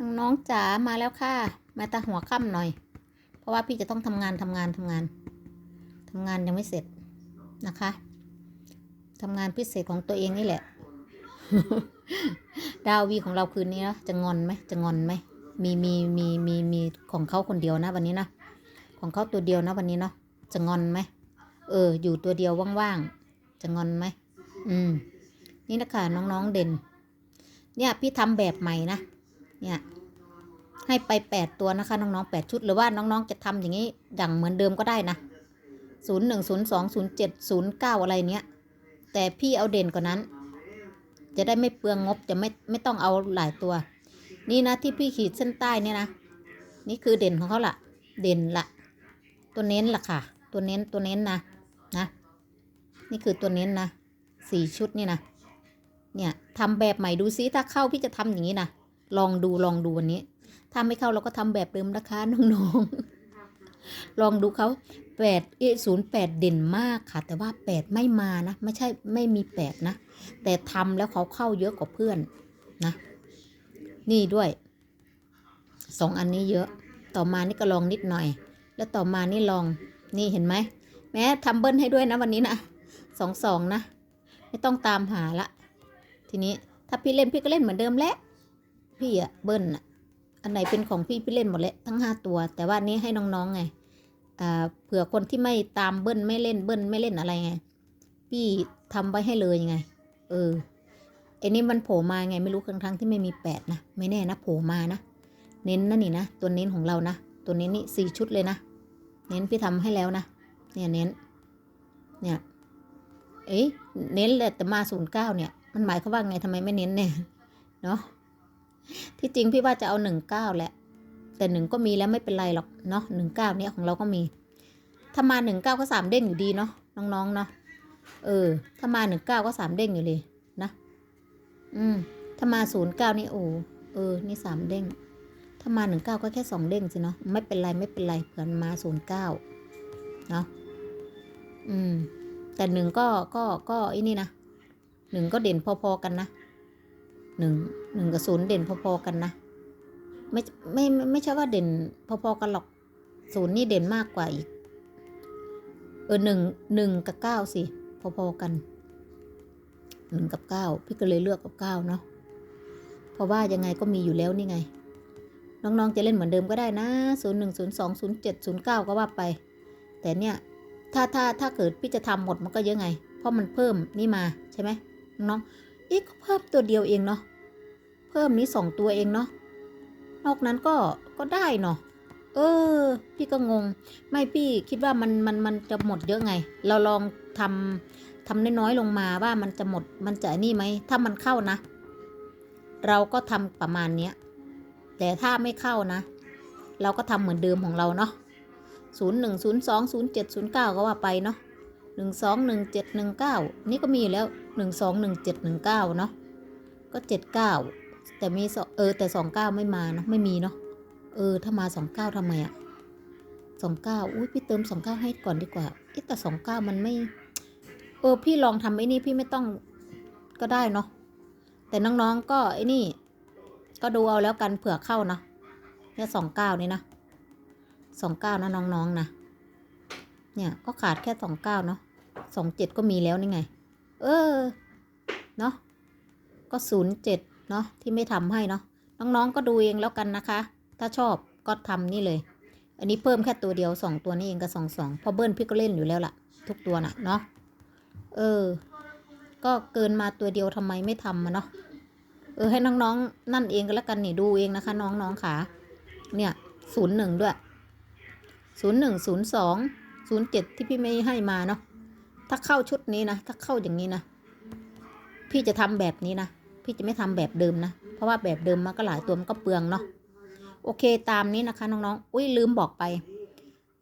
น้องๆจ๋ามาแล้วค่ะ มาตาหัวค่ำหน่อย เพราะว่าพี่จะต้องทำงานทำงานทำงานทำงานยังไม่เสร็จนะคะทำงานพิเศษของตัวเองนี่แหละ ดาววีของเราคืนนี้นะจะงอนไหมจะงอนไหมมีมีมีมีมีของเขาคนเดียวนะวันนี้นะของเขาตัวเดียวนะวันนี้เนาะจะงอนไหมเออ อยู่ตัวเดียวว่างๆจะงอนไหมอืม นี่นะคะน้องๆเด่น เนี่ยพี่ทำแบบใหม่นะ เนี่ย ให้ไปแปดตัวนะคะ น้องๆแปดชุด หรือว่าน้องๆจะทำอย่างนี้ดังเหมือนเดิมก็ได้นะศูนย์หนึ่งศูนย์สองศูนย์เจ็ดศูนย์เก้าอะไรเนี้ย แต่พี่เอาเด่นกว่านั้น จะได้ไม่เปลืองงบจะไม่ไม่ต้องเอาหลายตัว นี่นะที่พี่ขีดเส้นใต้เนี่ยนะ นี่คือเด่นของเขาละเด่นละตัวเน้นละค่ะ ตัวเน้นตัวเน้นนะนะ นี่คือตัวเน้นนะสี่ชุดนี่นะเนี่ยทำแบบใหม่ดูซิถ้าเข้าพี่จะทำอย่างนี้นะ ลองดูลองดูวันนี้ ถ้าไม่เข้าเราก็ทำแบบเดิมนะคะน้องๆ ลองดูเขาแปดเอศูนย์แปดเด่นมากค่ะ แต่ว่าแปดไม่มานะ ไม่ใช่ไม่มีแปดนะ แต่ทำแล้วเขาเข้าเยอะกว่าเพื่อนนะ นี่ด้วยสองอันนี้เยอะ ต่อมานี่ก็ลองนิดหน่อย แล้วต่อมานี่ลองนี่เห็นไหมแม้ทำเบิ้ลให้ด้วยนะวันนี้นะสองสองนะ ไม่ต้องตามหาละ ทีนี้ถ้าพี่เล่นพี่ก็เล่นเหมือนเดิมแหละ พี่อะเบิ้ลอะอันไหนเป็นของพี่พี่เล่นหมดเลยทั้งห้าตัว แต่ว่านี้ให้น้องๆไงอ่าเผื่อคนที่ไม่ตามเบิ้ลไม่เล่นเบิ้ลไม่เล่นอะไรไง พี่ทำไว้ให้เลยไง เออไอ้นี่มันโผล่มาไงไม่รู้ครั้งทั้งที่ไม่มีแปดนะไม่แน่นะโผล่มานะเน้นนะนี่นะตัวเน้นของเรานะตัวเน้นนี่สี่ชุดเลยนะเน้นพี่ทำให้แล้วนะเนี่ยเน้นเนี่ยเอ๊ะเน้นเลยแต่มาศูนย์เก้าเนี่ย มันหมายความว่าไงทำไมไม่เน้นเนี่ยเนาะ ที่จริงพี่ว่าจะเอาหนึ่งเก้าแหละ แต่หนึ่งก็มีแล้วไม่เป็นไรหรอกเนาะหนึ่งเก้าเนี่ยของเราก็มี ถ้ามาหนึ่งเก้าก็สามเด้งอยู่ดีเนาะน้องๆเนาะเออ ถ้ามาหนึ่งเก้าก็สามเด้งอยู่เลยนะ อืม ถ้ามาศูนย์เก้านี่โอ้เออ นี่สามเด้ง ถ้ามาหนึ่งเก้าก็แค่สองเด้งสิเนาะไม่เป็นไรไม่เป็นไรเผื่อมาศูนย์เก้าเนาะอืม แต่หนึ่งก็ก็ก็ไอ้นี่นะหนึ่งก็เด่นพอๆกันนะ หนึ่งหนึ่งกับศูนย์เด่นพอๆกันนะไม่ไม่ไม่ไม่ใช่ว่าเด่นพอๆกันหรอกศูนย์นี่เด่นมากกว่าอีก เออหนึ่งหนึ่งกับเก้าสิพอๆกันหนึ่งกับเก้าพี่ก็เลยเลือกกับเก้าเนาะเพราะว่ายังไงก็มีอยู่แล้วนี่ไง น้องๆจะเล่นเหมือนเดิมก็ได้นะศูนย์หนึ่งศูนย์สองศูนย์เจ็ดศูนย์เก้าก็ว่าไป แต่เนี่ยถ้าถ้าถ้าเกิดพี่จะทำหมดมันก็เยอะไง เพราะมันเพิ่มนี่มาใช่ไหมน้อง อีกก็เพิ่มตัวเดียวเองเนาะ เพิ่มนี้สองตัวเองเนาะ นอกนั้นก็ก็ได้เนาะ เออ พี่ก็งง ไม่พี่คิดว่ามันมันมันจะหมดเยอะไง เราลองทำทำน้อยๆลงมาว่ามันจะหมดมันจะนี่ไหม ถ้ามันเข้านะ เราก็ทำประมาณเนี้ย แต่ถ้าไม่เข้านะ เราก็ทำเหมือนเดิมของเราเนาะศูนย์หนึ่งศูนย์สองศูนย์เจ็ดศูนย์เก้าก็ว่าไปเนาะ หนึ่งสองหนึ่งเจ็ดหนึ่งเก้านี่ก็มีอยู่แล้วหนึ่งสองหนึ่งเจ็ดหนึ่งเก้าเนาะก็เจ็ดเก้าแต่มีเออแต่สองเก้าไม่มาเนาะไม่มีเนาะเออ ถ้ามาสองเก้าทำไมอะสองเก้าอุ้ยพี่เติมสองเก้าให้ก่อนดีกว่าเอ๊ะแต่สองเก้ามันไม่ เออ พี่ลองทำไอ้นี่พี่ไม่ต้องก็ได้เนาะแต่น้องๆก็ไอ้นี่ ก็ดูเอาแล้วกันเผื่อเข้าเนาะเนี่ยสองเก้านี่นะสองเก้านะน้องๆนะ เนี่ย ก็ขาดแค่สองเก้าเนาะสองเจ็ดก็มีแล้วนี่ไง เออ เนาะก็ศูนย์เจ็ดเนาะที่ไม่ทำให้เนาะน้องๆก็ดูเองแล้วกันนะคะ ถ้าชอบก็ทำนี่เลย อันนี้เพิ่มแค่ตัวเดียวสองตัวนี่เองก็สองสองพอเบิ้ลพี่ก็เล่นอยู่แล้วล่ะ ทุกตัวน่ะเนาะเออ ก็เกินมาตัวเดียวทำไมไม่ทำมาเนาะเออให้น้องๆ นั่นเองก็แล้วกันนี่ดูเองนะคะ น้องๆขาเนี่ยศูนย์หนึ่งด้วยศูนย์หนึ่งศูนย์สอง ศูนย์เจ็ดที่พี่ไม่ให้มาเนาะถ้าเข้าชุดนี้นะ ถ้าเข้าอย่างนี้นะ พี่จะทำแบบนี้นะ พี่จะไม่ทำแบบเดิมนะ เพราะว่าแบบเดิมมันก็หลายตัวมันก็เปลืองเนาะโอเคตามนี้นะคะน้องๆ อุ้ยลืมบอกไป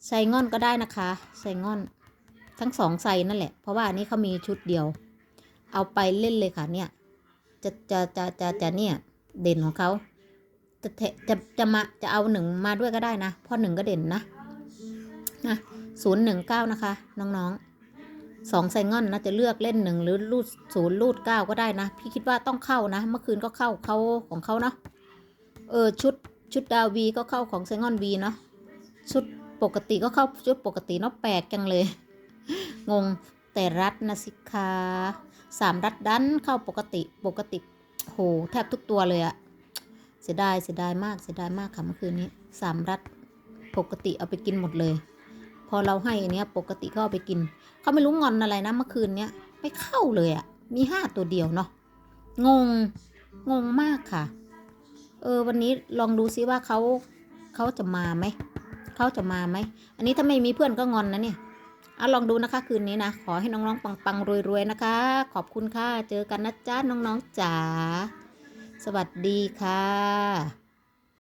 ไซง่อนก็ได้นะคะไซง่อน ทั้งสองไซนั่นแหละ เพราะว่าอันนี้เขามีชุดเดียว เอาไปเล่นเลยค่ะเนี่ย จะจะจะจะจะเนี่ยเด่นของเขาจะจะจะจะมาจะเอาหนึ่งมาด้วยก็ได้นะเพราะหนึ่งก็เด่นนะนะ ศูนย์หนึ่งเก้านะคะ น้องๆสองไซงอนนะจะเลือกเล่นหนึ่งหรือรูดศูนย์รูดเก้าก็ได้นะ พี่คิดว่าต้องเข้านะ เมื่อคืนก็เข้าเขาของเขาเนาะเออชุดชุดดาววีก็เข้าของไซงอนวีเนาะชุดปกติก็เข้าชุดปกติเนาะแปลกจังเลย งงแต่รัฐนะสิคะสามรัฐดันเข้าปกติปกติโหแทบทุกตัวเลยอะเสียดายเสียดายมากเสียดายมากค่ะเมื่อคืนนี้สามรัฐปกติเอาไปกินหมดเลย พอเราให้อันเนี้ยปกติเขาเอาไปกิน เขาไม่รู้งอนอะไรนะเมื่อคืนเนี้ยไม่เข้าเลยอะมีห้าตัวเดียวเนาะงงงงมากค่ะ เออวันนี้ลองดูซิว่าเขาเขาจะมาไหมเขาจะมาไหมอันนี้ถ้าไม่มีเพื่อนก็งอนนะเนี่ยเอาลองดูนะคะคืนนี้นะขอให้น้องๆปังๆรวยๆนะคะ ขอบคุณค่ะเจอกันนะจ๊ะน้องๆจ๋าสวัสดีค่ะ